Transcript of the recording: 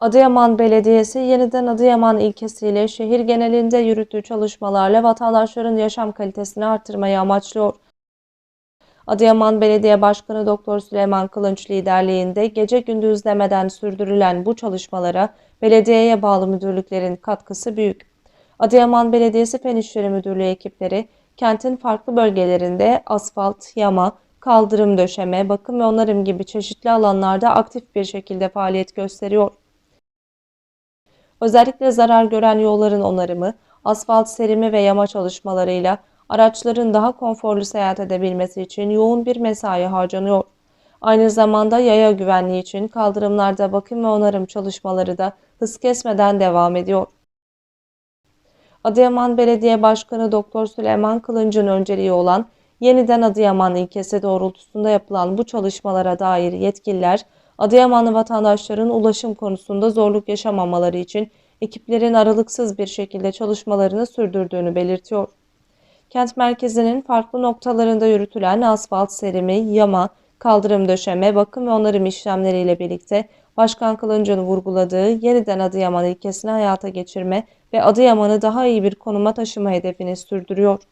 Adıyaman Belediyesi yeniden Adıyaman ilkesiyle şehir genelinde yürüttüğü çalışmalarla vatandaşların yaşam kalitesini artırmayı amaçlıyor. Adıyaman Belediye Başkanı Doktor Süleyman Kılınç liderliğinde gece gündüz demeden sürdürülen bu çalışmalara belediyeye bağlı müdürlüklerin katkısı büyük. Adıyaman Belediyesi Fen İşleri Müdürlüğü ekipleri kentin farklı bölgelerinde asfalt, yama, kaldırım döşeme, bakım ve onarım gibi çeşitli alanlarda aktif bir şekilde faaliyet gösteriyor. Özellikle zarar gören yolların onarımı, asfalt serimi ve yama çalışmalarıyla araçların daha konforlu seyahat edebilmesi için yoğun bir mesai harcanıyor. Aynı zamanda yaya güvenliği için kaldırımlarda bakım ve onarım çalışmaları da hız kesmeden devam ediyor. Adıyaman Belediye Başkanı Doktor Süleyman Kılınç'ın önceliği olan yeniden Adıyaman ilkesi doğrultusunda yapılan bu çalışmalara dair yetkililer, Adıyamanlı vatandaşların ulaşım konusunda zorluk yaşamamaları için ekiplerin aralıksız bir şekilde çalışmalarını sürdürdüğünü belirtiyor. Kent merkezinin farklı noktalarında yürütülen asfalt serimi, yama, kaldırım döşeme, bakım ve onarım işlemleriyle birlikte Başkan Kılınç'ın vurguladığı yeniden Adıyaman ilkesini hayata geçirme ve Adıyaman'ı daha iyi bir konuma taşıma hedefini sürdürüyor.